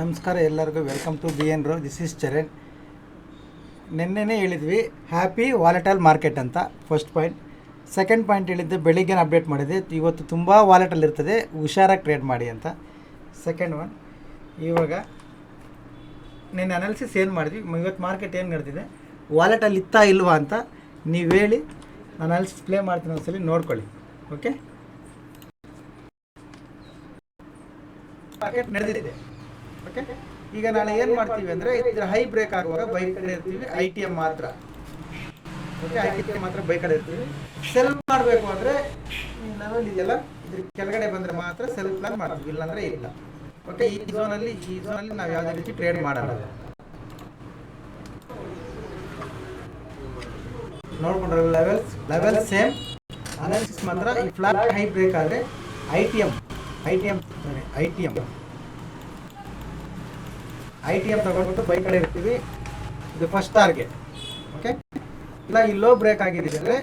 ನಮಸ್ಕಾರ ಎಲ್ಲರಿಗೂ. Welcome to B N ರೋ ದಿಸ್ ಇಸ್ ಚರಣ್ ನಿನ್ನೆನೇ ಹೇಳಿದ್ವಿ ಹ್ಯಾಪಿ ವಾಲೆಟಲ್ ಮಾರ್ಕೆಟ್ ಅಂತ ಫಸ್ಟ್ ಪಾಯಿಂಟ್ ಸೆಕೆಂಡ್ ಪಾಯಿಂಟ್ ಹೇಳಿದ್ದೆ, ಬೆಳಿಗ್ಗೆ ಅಪ್ಡೇಟ್ ಮಾಡಿದೆ. ಇವತ್ತು ತುಂಬ ವಾಲೆಟಲ್ ಇರ್ತದೆ, ಹುಷಾರಾಗಿ ಟ್ರೇಡ್ ಮಾಡಿ ಅಂತ. ಸೆಕೆಂಡ್ ಒನ್ ಇವಾಗ ನಿನ್ನೆ ಅನಾಲಿಸಿಸ್ ಏನು ಮಾಡಿದ್ವಿ? ಇವತ್ತು ಮಾರ್ಕೆಟ್ ಏನು ನಡೆದಿದೆ? ವಾಲೆಟಲ್ಲಿ ಇತ್ತಾ ಇಲ್ವಾ ಅಂತ ನೀವು ಹೇಳಿ ಅನಾಲಿಸಿಸ್ ಪ್ಲೇ ಮಾಡ್ತೀನಿ ಒಂದ್ಸಲಿ, ನೋಡ್ಕೊಳ್ಳಿ. ಓಕೆ ಮಾರ್ಕೆಟ್ ನಡೆದಿದೆ. ಓಕೆ ಈಗ ನಾಳೆ ಏನು ಮಾಡ್ತೀವಿ ಅಂದರೆ ಇದ್ರ ಹೈ ಬ್ರೇಕ್ ಆಗುವಾಗ ಬೈಕ್ ಕಡೆ ಇರ್ತೀವಿ ಐ ಟಿ ಎಂ ಮಾತ್ರ. ಓಕೆ ಐ ಟಿ ಎಂ ಮಾತ್ರ ಬೈಕ್ ಕಡೆ ಇರ್ತೀವಿ. ಸೆಲ್ ಮಾಡಬೇಕು ಅಂದರೆ ಲೆವೆಲ್ ಇದೆಯಲ್ಲ, ಇದ್ರ ಕೆಳಗಡೆ ಬಂದರೆ ಮಾತ್ರ ಸೆಲ್ ಪ್ಲಾನ್ ಮಾಡ್ತೀವಿ, ಇಲ್ಲಾಂದ್ರೆ ಇಲ್ಲ. ಓಕೆ ಈ ಝೋನಲ್ಲಿ ಈ ಝೋನಲ್ಲಿ ನಾವು ಯಾವುದೇ ರೀತಿ ಟ್ರೇಡ್ ಮಾಡಲ್ಲ. ನೋಡ್ಕೊಂಡ್ರೆ ಲೆವೆಲ್ಸ್ ಲೆವೆಲ್ ಸೇಮ್ ಅನಾಲಿಸಿಸ್ ಮಾತ್ರ ಈ ಫ್ಲಾಟ್ ಹೈ ಬ್ರೇಕ್ ಆದರೆ I T M I T M I T M I T M ತಗೊಂಡ್ಬಿಟ್ಟು ಬೈಕ್ ಕಡೆ ಇರ್ತೀವಿ. ಇದು ಫಸ್ಟ್ ಟಾರ್ಗೆಟ್ ಓಕೆ ಇಲ್ಲ, ಈ ಲೋ ಬ್ರೇಕ್ ಆಗಿದೆ ಅಂದರೆ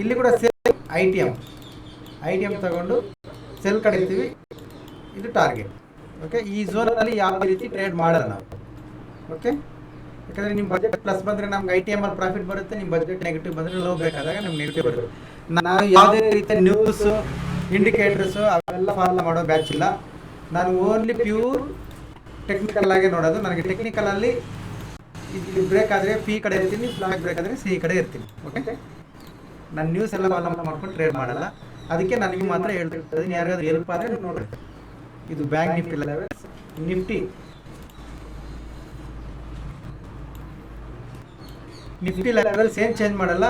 ಇಲ್ಲಿ ಕೂಡ sell I T M I T M ತಗೊಂಡು ಸೆಲ್ ಕಡೆ ಇರ್ತೀವಿ. ಇದು ಟಾರ್ಗೆಟ್ ಓಕೆ ಈ ಝೋನಲ್ಲಿ ಯಾವುದೇ ರೀತಿ ಟ್ರೇಡ್ ಮಾಡೋಣ ನಾವು? ಓಕೆ ಯಾಕಂದರೆ ನಿಮ್ಮ ಬಜೆಟ್ ಪ್ಲಸ್ ಬಂದರೆ ನಮ್ಗೆ ಐ ಟಿ ಎಂ ಅಲ್ಲಿ ಪ್ರಾಫಿಟ್ ಬರುತ್ತೆ ನಿಮ್ಮ ಬಜೆಟ್ ನೆಗೆಟಿವ್ ಬಂದರೆ ಲೋ ಬೇಕಾದಾಗ ನಮ್ಗೆ ನೆಗೆಟಿವ್ ಬರುತ್ತೆ. ನಾವು ಯಾವುದೇ ರೀತಿಯ ನ್ಯೂಸು ಇಂಡಿಕೇಟರ್ಸು ಅವೆಲ್ಲ ಫಾಲೋ ಮಾಡೋ ಬ್ಯಾಚ್ ಇಲ್ಲ. ನಾನು ಓನ್ಲಿ ಪ್ಯೂರ್ ಟೆಕ್ನಿಕಲ್ ಆಗಿ ನೋಡೋದು. ನನಗೆ ಟೆಕ್ನಿಕಲ್ ಅಲ್ಲಿ ಇದು ಬ್ರೇಕ್ ಆದರೆ ಪಿ ಕಡೆ ಇರ್ತೀನಿ ಫ್ಲಾಗ್ ಬ್ರೇಕ್ ಆದರೆ ಸಿ ಕಡೆ ಇರ್ತೀನಿ. ಓಕೆ ನಾನು ನ್ಯೂಸ್ ಎಲ್ಲ ಫಾಲೋ ಮಾಡ್ಕೊಂಡು ಟ್ರೇಡ್ ಮಾಡಲ್ಲ. ಅದಕ್ಕೆ ನಾನು ನಿಮ್ಗೆ ಮಾತ್ರ ಹೇಳ್ತಿರ್ತೀನಿ ಯಾರಿಗಾದ್ರೂ ಹೆಲ್ಪ್ ಆದರೆ ನೋಡ್ರಿ. ಇದು bank Nifty levels Nifty Nifty levels ಏನು ಚೇಂಜ್ ಮಾಡಲ್ಲ.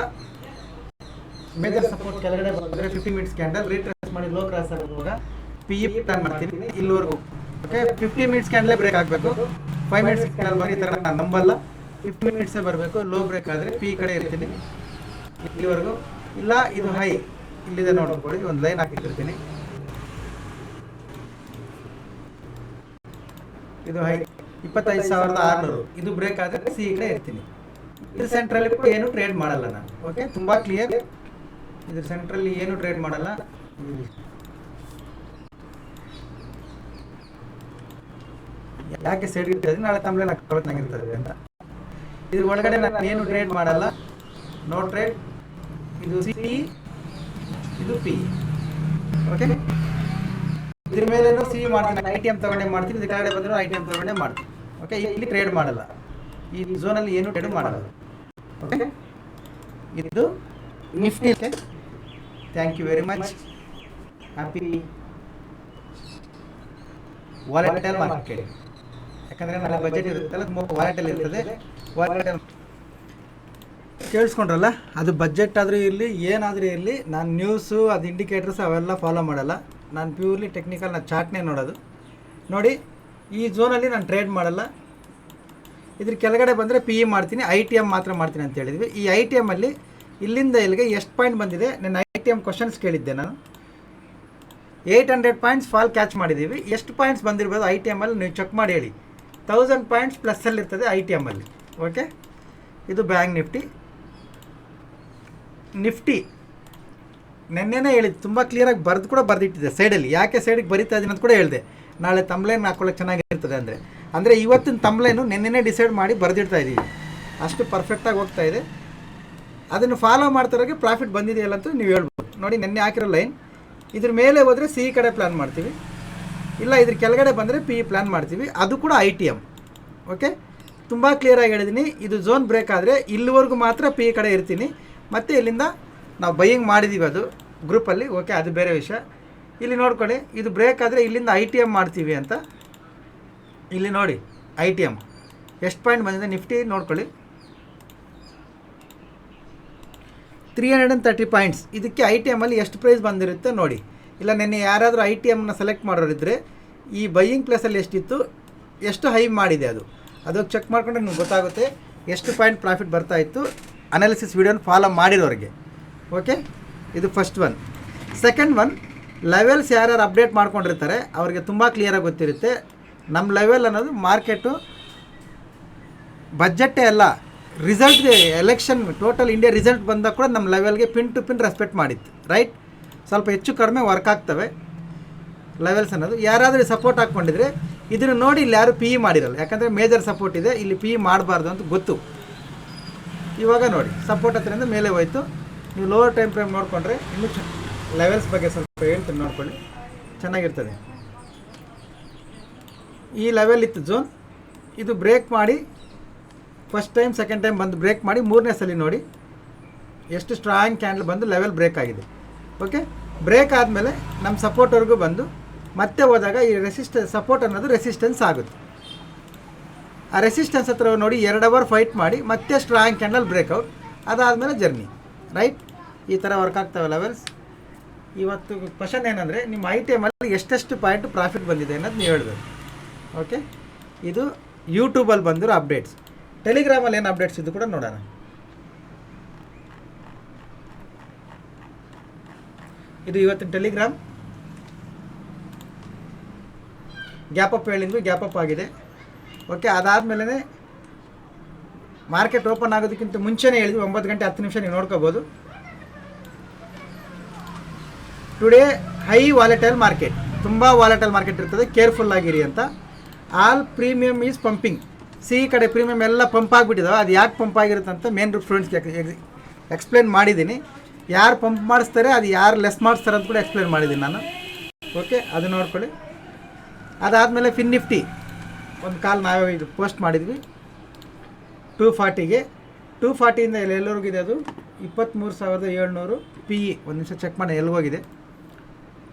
ಮೇಜರ್ ಸಪೋರ್ಟ್ ಕೆಳಗಡೆ ಬಂದರೆ ಫಿಫ್ಟಿ ಮಿನಿಟ್ಸ್ ಕ್ಯಾಂಡಲ್ ರೀಟ್ರೆಸ್ ಮಾಡಿ ಲೋ ಕ್ರಾಸ್ ಆಗುವಾಗ ಪಿ ಇ ಪ್ಲಾನ್ ಮಾಡ್ತೀನಿ. ಇಲ್ಲಿವರೆಗೂ. ಓಕೆ ಫಿಫ್ಟಿ ಮಿನಿಟ್ಸ್ ಕ್ಯಾಂಡಲೇ ಬ್ರೇಕ್ ಆಗಬೇಕು. ಫೈವ್ ಮಿನಿಟ್ಸ್ ಕ್ಯಾಂಡಲ್ ಮಾಡಿ ಥರ ನಾನು ನಂಬಲ್ಲ. ಫಿಫ್ಟಿ ಮಿನಿಟ್ಸೇ ಬರಬೇಕು ಲೋ ಬ್ರೇಕ್ ಆದರೆ ಪಿ ಕಡೆ ಇರ್ತೀನಿ. ಇಲ್ಲಿವರೆಗೂ. ಇಲ್ಲ, ಇದು ಹೈ ಇಲ್ಲಿದೆ ನೋಡ್ಕೊಳ್ಳಿ, ಒಂದು ಲೈನ್ ಹಾಕಿಟ್ಟಿರ್ತೀನಿ. ಇದು ಹೈ ಇಪ್ಪತ್ತೈದು ಸಾವಿರದ ಆರುನೂರು. ಇದು ಬ್ರೇಕ್ ಆದರೆ ಸಿ ಕಡೆ ಇರ್ತೀನಿ. ಇದ್ರ ಸೆಂಟ್ರಲ್ಲಿ ಕೂಡ ಏನು ಟ್ರೇಡ್ ಮಾಡಲ್ಲ ನಾನು. ಓಕೆ ತುಂಬ ಕ್ಲಿಯರ್ ಇದ್ರ ಸೆಂಟ್ರಲ್ಲಿ ಏನು ಟ್ರೇಡ್ ಮಾಡಲ್ಲ. ಯಾಕೆ ಸೈಡ್ ಇರ್ತದೆ ನಾಳೆ ತಮ್ಮಲೆ ಹಾಕೊಳ್ತಂಗಿರ್ತದೆ ಅಂತ. ಇದ್ರ ಒಳಗಡೆ ನಾನು ಏನು ಟ್ರೇಡ್ ಮಾಡಲ್ಲ. ನೋ ಟ್ರೇಡ್ ಇದು ಸಿ ಇದು ಪಿ ಓಕೆ ಇದ್ರ ಮೇಲೆ ಸಿ ಮಾಡ್ತೀನಿ. ಐ ಟಿ ಎಂ ತಗೊಂಡೆ ಮಾಡ್ತೀನಿ. ಇದ್ರ ಕಡೆ ಬಂದರೂ ಐ ಟಿ ಎಂ ತಗೊಂಡೆ ಮಾಡ್ತೀನಿ. ಓಕೆ ಇಲ್ಲಿ ಟ್ರೇಡ್ ಮಾಡಲ್ಲ. ಈ ಝೋನಲ್ಲಿ ಏನು ಟ್ರೇಡ್ ಮಾಡಲ್ಲ. ಓಕೆ ಇದು Nifty thank you very much happy volatile market ಯಾಕಂದರೆ ನನ್ನ ಬಜೆಟ್ ಇರುತ್ತಲ್ಲ ತುಂಬ ವಾಲೆಟಲ್ಲಿ ಇರ್ತದೆ. ಕೇಳಿಸ್ಕೊಂಡ್ರಲ್ಲ, ಅದು ಬಜೆಟ್ ಆದರೂ ಇರಲಿ, ಏನಾದರೂ ಇರಲಿ, ನಾನು ನ್ಯೂಸು ಅದು ಇಂಡಿಕೇಟರ್ಸ್ ಅವೆಲ್ಲ ಫಾಲೋ ಮಾಡಲ್ಲ. ನಾನು ಪ್ಯೂರ್ಲಿ ಟೆಕ್ನಿಕಲ್ ನಾನು ಚಾಟ್ನೇ ನೋಡೋದು. ನೋಡಿ, ಈ ಝೋನಲ್ಲಿ ನಾನು ಟ್ರೇಡ್ ಮಾಡಲ್ಲ. ಇದ್ರ ಕೆಳಗಡೆ ಬಂದರೆ ಪಿ ಇ ಮಾಡ್ತೀನಿ ಐ ಟಿ ಎಂ ಮಾತ್ರ ಮಾಡ್ತೀನಿ ಅಂತ ಹೇಳಿದ್ವಿ. ಈ ಐ ಟಿ ಎಮ್ಮಲ್ಲಿ ಇಲ್ಲಿಂದ ಇಲ್ಲಿಗೆ ಎಷ್ಟು ಪಾಯಿಂಟ್ ಬಂದಿದೆ? ನನ್ನ ಐ ಟಿ ಎಂ ಕ್ವಶನ್ಸ್ ಕೇಳಿದ್ದೆ ನಾನು. Eight hundred points fall catch ಮಾಡಿದ್ದೀವಿ. ಎಷ್ಟು ಪಾಯಿಂಟ್ಸ್ ಬಂದಿರ್ಬೋದು ಐ ಟಿ ಎಮ್ಮಲ್ಲಿ ನೀವು ಚೆಕ್ ಮಾಡಿ ಹೇಳಿ. ತೌಸಂಡ್ ಪಾಯಿಂಟ್ಸ್ ಪ್ಲಸ್ಸಲ್ಲಿ ಇರ್ತದೆ ಐ ಟಿ ಎಮ್ಮಲ್ಲಿ ಓಕೆ ಇದು ಬ್ಯಾಂಕ್ ನಿಫ್ಟಿ ನಿಫ್ಟಿ ನೆನ್ನೆನೇ ಹೇಳಿದ್ದು, ತುಂಬ ಕ್ಲಿಯರಾಗಿ ಬರೆದು ಕೂಡ ಬರೆದಿಟ್ಟಿದೆ ಸೈಡಲ್ಲಿ ಯಾಕೆ ಸೈಡಿಗೆ ಬರಿತಾ ಇದ್ದೀನಿ ಅಂತ ಕೂಡ ಹೇಳಿದೆ. ನಾಳೆ ತಮ್ಲೇನ್ ಹಾಕೊಳ್ಳೋಕೆ ಚೆನ್ನಾಗಿರ್ತದೆ ಅಂದರೆ. ಅಂದರೆ ಇವತ್ತಿನ ತಮ್ಲೇನು ನೆನ್ನೆನೇ ಡಿಸೈಡ್ ಮಾಡಿ ಬರೆದಿಡ್ತಾ ಇದ್ದೀವಿ ಅಷ್ಟು ಪರ್ಫೆಕ್ಟಾಗಿ ಹೋಗ್ತಾ ಇದೆ. ಅದನ್ನು ಫಾಲೋ ಮಾಡ್ತಾರೋಗೆ ಪ್ರಾಫಿಟ್ ಬಂದಿದೆಯಲ್ಲ ಅಂತ ನೀವು ಹೇಳ್ಬೋದು. ನೋಡಿ, ನೆನ್ನೆ ಹಾಕಿರೋ ಲೈನ್ ಇದ್ರ ಮೇಲೆ ಹೋದರೆ ಸಿಹಿ ಕಡೆ ಪ್ಲ್ಯಾನ್ ಮಾಡ್ತೀವಿ. ಇಲ್ಲ, ಇದ್ರ ಕೆಳಗಡೆ ಬಂದರೆ ಪಿ ಪ್ಲ್ಯಾನ್ ಮಾಡ್ತೀವಿ. ಅದು ಕೂಡ ಐ ಟಿ ಎಂ ಓಕೆ ತುಂಬ ಕ್ಲಿಯರಾಗಿ ಹೇಳಿದ್ದೀನಿ ಇದು ಝೋನ್ ಬ್ರೇಕ್ ಆದರೆ ಇಲ್ಲಿವರೆಗೂ ಮಾತ್ರ ಪಿ ಕಡೆ ಇರ್ತೀನಿ. ಮತ್ತು ಇಲ್ಲಿಂದ ನಾವು ಬೈಯಿಂಗ್ ಮಾಡಿದ್ದೀವಿ ಅದು ಗ್ರೂಪಲ್ಲಿ ಓಕೆ ಅದು ಬೇರೆ ವಿಷಯ. ಇಲ್ಲಿ ನೋಡ್ಕೊಳ್ಳಿ, ಇದು ಬ್ರೇಕ್ ಆದರೆ ಇಲ್ಲಿಂದ ಐ ಟಿ ಎಂ ಮಾಡ್ತೀವಿ ಅಂತ. ಇಲ್ಲಿ ನೋಡಿ ಐ ಟಿ ಎಂ ಎಷ್ಟು ಪಾಯಿಂಟ್ ಬಂದಿದೆ? ನಿಫ್ಟಿ ನೋಡ್ಕೊಳ್ಳಿ. Three hundred and thirty points ಇದಕ್ಕೆ ಐ ಟಿ ಎಮ್ಮಲ್ಲಿ ಎಷ್ಟು ಪ್ರೈಸ್ ಬಂದಿರುತ್ತೆ ನೋಡಿ. ಇಲ್ಲ, ನೆನ್ನೆ ಯಾರಾದರೂ ಐ ಟಿ ಎಮ್ನ ಸೆಲೆಕ್ಟ್ ಮಾಡೋರಿದ್ದರೆ ಈ ಬೈಯಿಂಗ್ ಪ್ಲೇಸಲ್ಲಿ ಎಷ್ಟಿತ್ತು, ಎಷ್ಟು ಹೈ ಮಾಡಿದೆ ಅದು? ಅದು ಚೆಕ್ ಮಾಡ್ಕೊಂಡ್ರೆ ನಿಮ್ಗೆ ಗೊತ್ತಾಗುತ್ತೆ, ಎಷ್ಟು ಪಾಯಿಂಟ್ ಪ್ರಾಫಿಟ್ ಬರ್ತಾ ಇತ್ತು ಅನಾಲಿಸಿಸ್ ವೀಡಿಯೋನ ಫಾಲೋ ಮಾಡಿರೋರಿಗೆ. ಓಕೆ ಇದು first one second one levels ಯಾರ್ಯಾರು ಅಪ್ಡೇಟ್ ಮಾಡ್ಕೊಂಡಿರ್ತಾರೆ, ಅವ್ರಿಗೆ ತುಂಬ ಕ್ಲಿಯರಾಗಿ ಗೊತ್ತಿರುತ್ತೆ. ನಮ್ಮ ಲೆವೆಲ್ ಅನ್ನೋದು ಮಾರ್ಕೆಟು ಬಜೆಟ್ಟೇ ಅಲ್ಲ ರಿಸಲ್ಟ್ಗೆ ಎಲೆಕ್ಷನ್ ಟೋಟಲ್ ಇಂಡಿಯಾ ರಿಸಲ್ಟ್ ಬಂದಾಗ ಕೂಡ ನಮ್ಮ ಲೆವೆಲ್ಗೆ ಪಿನ್ ಟು ಪಿನ್ ರೆಸ್ಪೆಕ್ಟ್ ಮಾಡಿತ್ತು ರೈಟ್ ಸ್ವಲ್ಪ ಹೆಚ್ಚು ಕಡಿಮೆ ವರ್ಕ್ ಆಗ್ತವೆ ಲೆವೆಲ್ಸ್ ಅನ್ನೋದು. ಯಾರಾದರೂ ಸಪೋರ್ಟ್ ಹಾಕ್ಕೊಂಡಿದ್ರೆ ಇದನ್ನು ನೋಡಿ ಇಲ್ಲಿ ಯಾರು ಪಿ ಇ ಮಾಡಿರಲ್ಲ. ಯಾಕಂದರೆ ಮೇಜರ್ ಸಪೋರ್ಟ್ ಇದೆ, ಇಲ್ಲಿ ಪಿ ಇ ಮಾಡಬಾರ್ದು ಅಂತ ಗೊತ್ತು. ಇವಾಗ ನೋಡಿ ಸಪೋರ್ಟ್ ಹತ್ರದಿಂದ ಮೇಲೆ ಹೋಯಿತು. ನೀವು ಲೋವರ್ ಟೈಮ್ ಫ್ರೇಮ್ ನೋಡಿಕೊಂಡ್ರೆ ಇನ್ನೂ ಚ ಲೆವೆಲ್ಸ್ ಬಗ್ಗೆ ಸ್ವಲ್ಪ ಹೇಳ್ತೀನಿ ನೋಡ್ಕೊಳ್ಳಿ. ಚೆನ್ನಾಗಿರ್ತದೆ. ಈ ಲೆವೆಲ್ ಇತ್ತು ಝೋನ್ ಇದು ಬ್ರೇಕ್ ಮಾಡಿ ಫಸ್ಟ್ ಟೈಮ್ ಸೆಕೆಂಡ್ ಟೈಮ್ ಬಂದು ಬ್ರೇಕ್ ಮಾಡಿ, ಮೂರನೇ ಸಲ ನೋಡಿ, ಎಷ್ಟು ಸ್ಟ್ರಾಂಗ್ ಕ್ಯಾಂಡಲ್ ಬಂದು ಲೆವೆಲ್ ಬ್ರೇಕ್ ಆಗಿದೆ. ಓಕೆ ಬ್ರೇಕ್ ಆದಮೇಲೆ ನಮ್ಮ ಸಪೋರ್ಟ್ವರೆಗೂ ಬಂದು ಮತ್ತೆ ಹೋದಾಗ ಈ ರೆಸಿಸ್ಟ ಸಪೋರ್ಟ್ ಅನ್ನೋದು ರೆಸಿಸ್ಟೆನ್ಸ್ ಆಗುತ್ತೆ. ಆ ರೆಸಿಸ್ಟೆನ್ಸ್ ಹತ್ರ ನೋಡಿ ಎರಡು ಅವರ್ ಫೈಟ್ ಮಾಡಿ ಮತ್ತೆ ಸ್ಟ್ರಾಂಗ್ ಕ್ಯಾಂಡಲ್ ಬ್ರೇಕ್ಔಟ್ ಅದಾದಮೇಲೆ ಜರ್ನಿ ರೈಟ್ ಈ ಥರ ವರ್ಕ್ ಆಗ್ತಾವೆ ಲೆವೆಲ್ಸ್ ಇವತ್ತು ಕ್ವಶನ್ ಏನಂದರೆ ನಿಮ್ಮ ಐ ಟಿ ಎಮಲ್ಲಿ ಎಷ್ಟೆಷ್ಟು ಪಾಯಿಂಟ್ ಪ್ರಾಫಿಟ್ ಬಂದಿದೆ ಅನ್ನೋದು ನೀವು ಹೇಳ್ಬೇಕು. ಓಕೆ ಇದು ಯೂಟ್ಯೂಬಲ್ಲಿ ಬಂದಿರೋ ಅಪ್ಡೇಟ್ಸ್ ಟೆಲಿಗ್ರಾಮಲ್ಲಿ ಏನು ಅಪ್ಡೇಟ್ಸ್ ಇದು ಕೂಡ ನೋಡೋಣ. ಇದು ಇವತ್ತಿನ ಟೆಲಿಗ್ರಾಮ್. ಗ್ಯಾಪ್ ಅಪ್ ಹೇಳಿದ್ವಿ ಗ್ಯಾಪ್ ಅಪ್ ಆಗಿದೆ. ಓಕೆ ಅದಾದಮೇಲೆ ಮಾರ್ಕೆಟ್ ಓಪನ್ ಆಗೋದಕ್ಕಿಂತ ಮುಂಚೆನೇ ಹೇಳಿದ್ವಿ, ಒಂಬತ್ತು ಗಂಟೆ ಹತ್ತು ನಿಮಿಷ ನೀವು ನೋಡ್ಕೋಬೋದು. ಟುಡೇ ಹೈ ವಾಲೆಟೈಲ್ ಮಾರ್ಕೆಟ್ ತುಂಬ ವಾಲೆಟೈಲ್ ಮಾರ್ಕೆಟ್ ಇರ್ತದೆ ಕೇರ್ಫುಲ್ ಆಗಿರಿ ಅಂತ. All premium is pumping C ಕಡೆ ಪ್ರೀಮಿಯಂ ಎಲ್ಲ ಪಂಪ್ ಆಗಿಬಿಟ್ಟಿದಾವೆ, ಅದು ಯಾಕೆ ಪಂಪ್ ಆಗಿರುತ್ತೆ ಅಂತ ಮೇನ್ ಫ್ರೆಂಡ್ಸ್ಗೆ ಎಕ್ಸ್ಪ್ಲೇನ್ ಮಾಡಿದ್ದೀನಿ. ಯಾರು ಪಂಪ್ ಮಾಡಿಸ್ತಾರೆ, ಅದು ಯಾರು ಲೆಸ್ ಮಾಡಿಸ್ತಾರೆ ಅಂತ ಕೂಡ ಎಕ್ಸ್ಪ್ಲೇನ್ ಮಾಡಿದ್ದೀನಿ ನಾನು. ಓಕೆ ಅದು ನೋಡ್ಕೊಳ್ಳಿ. ಅದಾದಮೇಲೆ ಫಿನ್ ನಿಫ್ಟಿ ಒಂದು ಕಾಲ್ ನಾವೇ ಇದು ಪೋಸ್ಟ್ ಮಾಡಿದ್ವಿ. ಟೂ ಫಾರ್ಟಿಗೆ ಟೂ ಫಾರ್ಟಿಯಿಂದ ಎಲ್ಲಿ ಎಲ್ಲರಿಗಿದೆ ಅದು? ಇಪ್ಪತ್ತ್ಮೂರು ಸಾವಿರದ ಏಳ್ನೂರು ಪಿ ಇ ಒಂದು ನಿಮಿಷ ಚೆಕ್ ಮಾಡಿ ಎಲ್ಲಿಗೋಗಿದೆ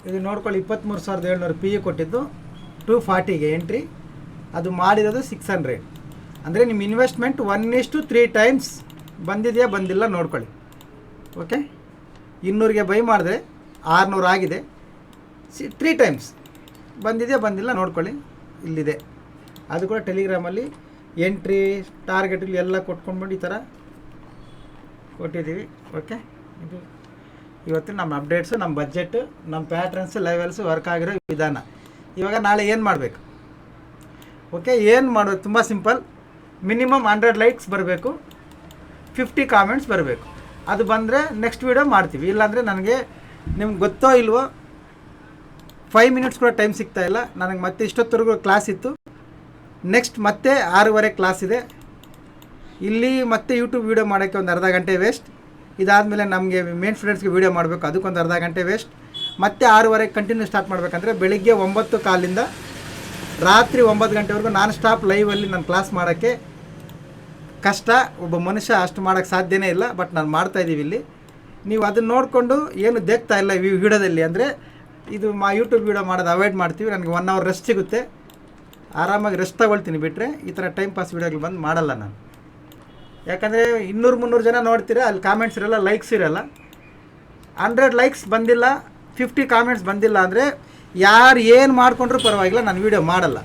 ಇದು ನೋಡ್ಕೊಳ್ಳಿ ಇಪ್ಪತ್ತ್ಮೂರು ಸಾವಿರದ ಏಳ್ನೂರು ಪಿ ಇ ಕೊಟ್ಟಿದ್ದು. ಟೂ ಫಾರ್ಟಿಗೆ ಎಂಟ್ರಿ ಅದು ಮಾಡಿರೋದು ಸಿಕ್ಸ್ ಹಂಡ್ರೆಡ್ ಅಂದರೆ ನಿಮ್ಮ ಇನ್ವೆಸ್ಟ್ಮೆಂಟ್ ಒನ್ ಇಷ್ಟು ತ್ರೀ ಟೈಮ್ಸ್ ಬಂದಿದೆಯಾ, ಬಂದಿಲ್ಲ ನೋಡ್ಕೊಳ್ಳಿ. ಓಕೆ ಇನ್ನೂರಿಗೆ ಬೈ ಮಾಡಿದ್ರೆ ಆರುನೂರು ಆಗಿದೆ. ಸಿ ತ್ರೀ ಟೈಮ್ಸ್ ಬಂದಿದೆಯಾ? ಬಂದಿಲ್ಲ. ನೋಡ್ಕೊಳ್ಳಿ. ಇಲ್ಲಿದೆ. ಅದು ಕೂಡ ಟೆಲಿಗ್ರಾಮಲ್ಲಿ ಎಂಟ್ರಿ ಟಾರ್ಗೆಟ್ ಎಲ್ಲ ಕೊಟ್ಕೊಂಡ್ಬಿಟ್ಟು ಈ ಥರ ಕೊಟ್ಟಿದ್ದೀವಿ. ಓಕೆ ಇದು ಇವತ್ತು ನಮ್ಮ ಅಪ್ಡೇಟ್ಸು ನಮ್ಮ ಬಜೆಟ್ಟು ನಮ್ಮ ಪ್ಯಾಟ್ರನ್ಸು ಲೆವೆಲ್ಸು ವರ್ಕ್ ಆಗಿರೋ ವಿಧಾನ. ಇವಾಗ ನಾಳೆ ಏನು ಮಾಡಬೇಕು? ಓಕೆ ಏನು ಮಾಡೋದು? ತುಂಬ ಸಿಂಪಲ್ ಮಿನಿಮಮ್ ಹಂಡ್ರೆಡ್ ಲೈಕ್ಸ್ ಬರಬೇಕು. ಫಿಫ್ಟಿ ಕಾಮೆಂಟ್ಸ್ ಬರಬೇಕು. ಅದು ಬಂದರೆ ನೆಕ್ಸ್ಟ್ ವೀಡಿಯೋ ಮಾಡ್ತೀವಿ. ಇಲ್ಲಾಂದರೆ ನನಗೆ ನಿಮ್ಗೆ ಗೊತ್ತೋ ಇಲ್ವೋ ಫೈವ್ ಮಿನಿಟ್ಸ್ ಕೂಡ ಟೈಮ್ ಸಿಗ್ತಾ ಇಲ್ಲ. ನನಗೆ ಮತ್ತೆ ಇಷ್ಟೊತ್ತವರೆಗೂ ಕ್ಲಾಸ್ ಇತ್ತು. ನೆಕ್ಸ್ಟ್ ಮತ್ತೆ ಆರೂವರೆ ಕ್ಲಾಸ್ ಇದೆ. ಇಲ್ಲಿ ಮತ್ತೆ ಯೂಟ್ಯೂಬ್ ವೀಡಿಯೋ ಮಾಡೋಕ್ಕೆ ಒಂದು ಅರ್ಧ ಗಂಟೆ ವೇಸ್ಟ್ ಇದಾದಮೇಲೆ ನಮಗೆ ಮೇನ್ ಫ್ರೆಂಡ್ಸ್ಗೆ ವೀಡಿಯೋ ಮಾಡಬೇಕು. ಅದಕ್ಕೊಂದು ಅರ್ಧ ಗಂಟೆ ವೇಸ್ಟ್ ಮತ್ತೆ ಆರೂವರೆಗೆ ಕಂಟಿನ್ಯೂ ಸ್ಟಾರ್ಟ್ ಮಾಡಬೇಕಂದ್ರೆ ಬೆಳಿಗ್ಗೆ ಒಂಬತ್ತು ಕಾಲಿಂದ ರಾತ್ರಿ ಒಂಬತ್ತು ಗಂಟೆವರೆಗೂ ನಾನ್ ಸ್ಟಾಪ್ ಲೈವಲ್ಲಿ ನಾನು ಕ್ಲಾಸ್ ಮಾಡೋಕ್ಕೆ ಕಷ್ಟ, ಒಬ್ಬ ಮನುಷ್ಯ ಅಷ್ಟು ಮಾಡೋಕ್ಕೆ ಸಾಧ್ಯನೇ ಇಲ್ಲ, ಬಟ್ ನಾನು ಮಾಡ್ತಾ ಇದ್ದೀವಿ ಇಲ್ಲಿ. ನೀವು ಅದನ್ನು ನೋಡಿಕೊಂಡು ಏನು ದೇಗ್ತಾ ಇಲ್ಲ ಈ ವಿಡಿಯೋದಲ್ಲಿ ಅಂದರೆ ಇದು ಮಾ ಯೂಟ್ಯೂಬ್ ವೀಡಿಯೋ ಮಾಡೋದು ಅವಾಯ್ಡ್ ಮಾಡ್ತೀವಿ, ನನಗೆ ಒನ್ ಅವರ್ ರೆಸ್ಟ್ ಸಿಗುತ್ತೆ. ಆರಾಮಾಗಿ ರೆಸ್ಟ್ ತಗೊಳ್ತೀನಿ ಬಿಟ್ಟರೆ ಈ ಥರ ಟೈಮ್ ಪಾಸ್ ವೀಡಿಯೋಗಳು ಬಂದು ಮಾಡಲ್ಲ ನಾನು. ಯಾಕಂದರೆ ಇನ್ನೂರು ಮುನ್ನೂರು ಜನ ನೋಡ್ತೀರಾ, ಅಲ್ಲಿ ಕಾಮೆಂಟ್ಸ್ ಇರೋಲ್ಲ ಲೈಕ್ಸ್ ಇರೋಲ್ಲ. ಹಂಡ್ರೆಡ್ ಲೈಕ್ಸ್ ಬಂದಿಲ್ಲ ಫಿಫ್ಟಿ ಕಾಮೆಂಟ್ಸ್ ಬಂದಿಲ್ಲ ಅಂದರೆ ಯಾರು ಏನು ಮಾಡಿಕೊಂಡ್ರೂ ಪರವಾಗಿಲ್ಲ, ನಾನು ವೀಡಿಯೋ ಮಾಡಲ್ಲ.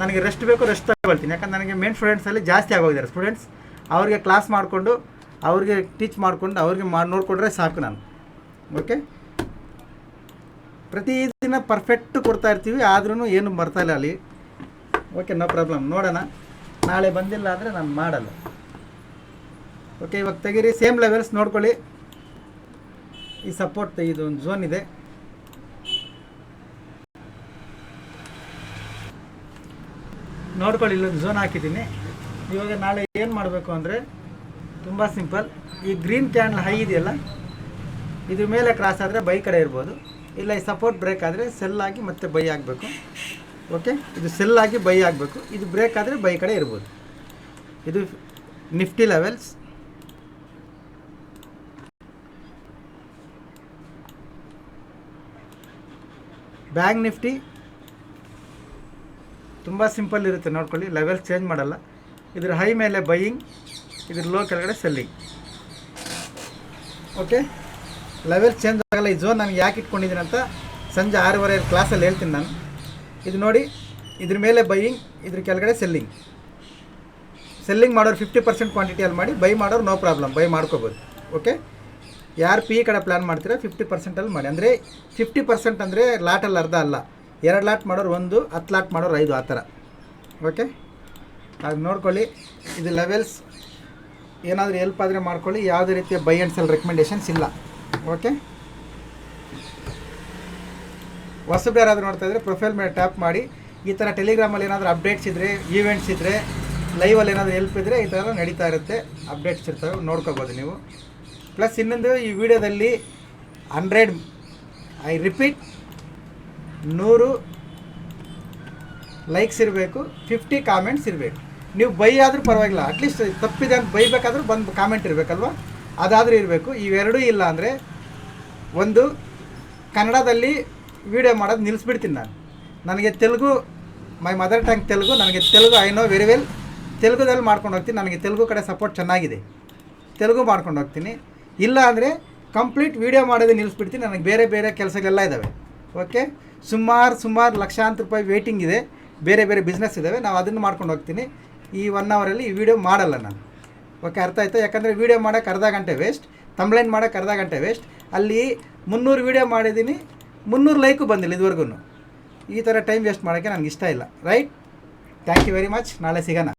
ನನಗೆ ರೆಸ್ಟ್ ಬೇಕು ರೆಸ್ಟ್ ತಗೊಳ್ತೀನಿ. ಯಾಕಂದ್ರೆ ನನಗೆ ಮೇನ್ ಸ್ಟೂಡೆಂಟ್ಸಲ್ಲಿ ಜಾಸ್ತಿ ಆಗೋಗಿದ್ದಾರೆ. ಸ್ಟೂಡೆಂಟ್ಸ್ ಅವ್ರಿಗೆ ಕ್ಲಾಸ್ ಮಾಡಿಕೊಂಡು, ಅವ್ರಿಗೆ ಟೀಚ್ ಮಾಡಿಕೊಂಡು, ಅವ್ರಿಗೆ ಮಾಡಿ ನೋಡಿಕೊಂಡ್ರೆ ಸಾಕು ನಾನು. ಓಕೆ ಪ್ರತಿದಿನ ಪರ್ಫೆಕ್ಟ್ ಕೊಡ್ತಾ ಇರ್ತೀವಿ ಆದ್ರೂ ಏನು ಬರ್ತಾ ಇಲ್ಲ ಅಲ್ಲಿ. ಓಕೆ ನೋ ಪ್ರಾಬ್ಲಮ್ ನೋಡೋಣ. ನಾಳೆ ಬಂದಿಲ್ಲ ಅಂದರೆ ನಾನು ಮಾಡಲ್ಲ. ಓಕೆ ಇವಾಗ ತೆಗೀರಿ ಸೇಮ್ ಲೆವೆಲ್ಸ್ ನೋಡ್ಕೊಳ್ಳಿ. ಈ ಸಪೋರ್ಟ್ ಇದು ಝೋನ್ ಇದೆ. ನೋಡ್ಕೊಳ್ಳಿ ಇಲ್ಲೊಂದು ಝೋನ್ ಹಾಕಿದ್ದೀನಿ. ಇವಾಗ ನಾಳೆ ಏನು ಮಾಡಬೇಕು ಅಂದರೆ ತುಂಬ ಸಿಂಪಲ್ ಈ ಗ್ರೀನ್ ಕ್ಯಾಂಡಲ್ ಹೈ ಇದೆಯಲ್ಲ, ಇದ್ರ ಮೇಲೆ ಕ್ರಾಸ್ ಆದರೆ ಬೈ ಕಡೆ ಇರ್ಬೋದು. ಇಲ್ಲ ಈ ಸಪೋರ್ಟ್ ಬ್ರೇಕ್ ಆದರೆ ಆಗಿ ಮತ್ತೆ ಬೈ ಆಗಬೇಕು. ಓಕೆ ಇದು ಸೆಲ್ ಆಗಿ ಬೈ ಆಗಬೇಕು. ಇದು ಬ್ರೇಕ್ ಆದರೆ ಬೈ ಕಡೆ ಇರ್ಬೋದು. ಇದು ನಿಫ್ಟಿ ಲೆವೆಲ್ಸ್ ಬ್ಯಾಂಕ್ ನಿಫ್ಟಿ ತುಂಬ ಸಿಂಪಲ್ ಇರುತ್ತೆ ನೋಡ್ಕೊಳ್ಳಿ ಲೆವೆಲ್ ಚೇಂಜ್ ಮಾಡಲ್ಲ. ಇದ್ರ ಹೈ ಮೇಲೆ ಬೈಯಿಂಗ್ ಇದ್ರ ಲೋ ಕೆಳಗಡೆ ಸೆಲ್ಲಿಂಗ್ ಓಕೆ ಲೆವೆಲ್ ಚೇಂಜ್ ಆಗಲ್ಲ, ಈ ಝೋನ್ ನಾನು ಯಾಕೆ ಇಟ್ಕೊಂಡಿದ್ದೀನಿ ಅಂತ ಸಂಜೆ ಆರೂವರೆ ಕ್ಲಾಸಲ್ಲಿ ಹೇಳ್ತೀನಿ ನಾನು. ಇದು ನೋಡಿ, ಇದ್ರ ಮೇಲೆ ಬೈಯಿಂಗ್ ಇದ್ರ ಕೆಳಗಡೆ ಸೆಲ್ಲಿಂಗ್ ಸೆಲ್ಲಿಂಗ್ ಮಾಡೋರು ಫಿಫ್ಟಿ ಪರ್ಸೆಂಟ್ ಕ್ವಾಂಟಿಟಿಯಲ್ಲಿ ಮಾಡಿ ಬೈ ಮಾಡೋರು ನೋ ಪ್ರಾಬ್ಲಮ್ ಬೈ ಮಾಡ್ಕೋಬೋದು. ಓಕೆ ಯಾರು ಪಿ ಕಡೆ ಪ್ಲ್ಯಾನ್ ಮಾಡ್ತೀರಾ ಫಿಫ್ಟಿ ಪರ್ಸೆಂಟಲ್ಲಿ ಮಾಡಿ. ಅಂದರೆ ಫಿಫ್ಟಿ ಪರ್ಸೆಂಟ್ ಅಂದರೆ ಲಾಟಲ್ಲಿ ಅರ್ಧ ಅಲ್ಲ. ಎರಡು ಲಾಟ್ ಮಾಡೋರು ಒಂದು, ಹತ್ತು ಲಾಟ್ ಮಾಡೋರು ಐದು, ಆ ಥರ. ಓಕೆ ಆಗ ನೋಡ್ಕೊಳ್ಳಿ, ಇದು ಲೆವೆಲ್ಸ್ ಏನಾದರೂ ಎಲ್ಪ್ ಆದರೆ ಮಾಡ್ಕೊಳ್ಳಿ, ಯಾವುದೇ ರೀತಿಯ ಬೈ ಆ್ಯಂಡ್ ಸೆಲ್ ರೆಕಮೆಂಡೇಷನ್ಸ್ ಇಲ್ಲ. ಓಕೆ ಹೊಸಬ್ರು ಯಾರಾದರೂ ನೋಡ್ತಾ ಇದ್ದರೆ ಪ್ರೊಫೈಲ್ ಮೇಲೆ ಟ್ಯಾಪ್ ಮಾಡಿ, ಈ ಥರ ಟೆಲಿಗ್ರಾಮಲ್ಲಿ ಏನಾದರೂ ಅಪ್ಡೇಟ್ಸ್ ಇದ್ದರೆ ಈವೆಂಟ್ಸ್ ಇದ್ದರೆ ಲೈವಲ್ಲಿ ಏನಾದರೂ ಹೆಲ್ಪ್ ಇದ್ದರೆ ಈ ಥರ ನಡೀತಾ ಇರುತ್ತೆ. ಅಪ್ಡೇಟ್ಸ್ ಇರ್ತವೆ, ನೋಡ್ಕೋಬೋದು ನೀವು. ಪ್ಲಸ್ ಇನ್ನೊಂದು, ಈ ವಿಡಿಯೋದಲ್ಲಿ ಹಂಡ್ರೆಡ್ ಐ ರಿಪೀಟ್ ನೂರು ಲೈಕ್ಸ್ ಇರಬೇಕು ಫಿಫ್ಟಿ ಕಾಮೆಂಟ್ಸ್ ಇರಬೇಕು. ನೀವು ಬೈ ಆದರೂ ಪರವಾಗಿಲ್ಲ ಅಟ್ಲೀಸ್ಟ್ ತಪ್ಪಿದೆ ಅಂತ ಬೈಬೇಕಾದ್ರೂ ಬಂದು ಕಾಮೆಂಟ್ ಇರಬೇಕಲ್ವ? ಅದಾದರೂ ಇರಬೇಕು. ಇವೆರಡೂ ಇಲ್ಲ ಅಂದರೆ ಒಂದು ಕನ್ನಡದಲ್ಲಿ ವಿಡಿಯೋ ಮಾಡೋದು ನಿಲ್ಲಿಸ್ಬಿಡ್ತೀನಿ ನಾನು. ನನಗೆ Telugu my mother tongue Telugu, ನನಗೆ Telugu I know very well ತೆಲುಗುದಲ್ಲಿ ಮಾಡ್ಕೊಂಡು ಹೋಗ್ತೀನಿ. ನನಗೆ ತೆಲುಗು ಕಡೆ ಸಪೋರ್ಟ್ ಚೆನ್ನಾಗಿದೆ. ತೆಲುಗು ಮಾಡ್ಕೊಂಡು ಹೋಗ್ತೀನಿ. ಇಲ್ಲ ಅಂದರೆ ಕಂಪ್ಲೀಟ್ ವೀಡಿಯೋ ಮಾಡೋದು ನಿಲ್ಲಿಸ್ಬಿಡ್ತೀನಿ ನನಗೆ ಬೇರೆ ಬೇರೆ ಕೆಲಸಗಳೆಲ್ಲ ಇದ್ದಾವೆ ಓಕೆ ಸುಮಾರು ಸುಮಾರು ಲಕ್ಷಾಂತರ ರೂಪಾಯಿ ವೇಟಿಂಗ್ ಇದೆ. ಬೇರೆ ಬೇರೆ ಬಿಸ್ನೆಸ್ ಇದ್ದಾವೆ ನಾವು ಅದನ್ನು ಮಾಡ್ಕೊಂಡು ಹೋಗ್ತೀನಿ. ಈ ಒನ್ ಅವರಲ್ಲಿ ಈ ವಿಡಿಯೋ ಮಾಡಲ್ಲ ನಾನು. ಓಕೆ ಅರ್ಥ ಆಯ್ತಾ? ಯಾಕಂದರೆ ವೀಡಿಯೋ ಮಾಡೋಕೆ ಅರ್ಧ ಗಂಟೆ ವೇಸ್ಟ್ ಕಂಪ್ಲೇಂಟ್ ಮಾಡೋಕ್ಕೆ ಅರ್ಧ ಗಂಟೆ ವೇಸ್ಟ್ ಅಲ್ಲಿ ಮುನ್ನೂರು ವೀಡಿಯೋ ಮಾಡಿದ್ದೀನಿ. ಮುನ್ನೂರು ಲೈಕು ಬಂದಿಲ್ಲ ಇದುವರೆಗೂ ಈ ಥರ ಟೈಮ್ ವೇಸ್ಟ್ ಮಾಡೋಕ್ಕೆ ನನಗೆ ಇಷ್ಟ ಇಲ್ಲ. Right thank you very much ನಾಳೆ ಸಿಗೋಣ.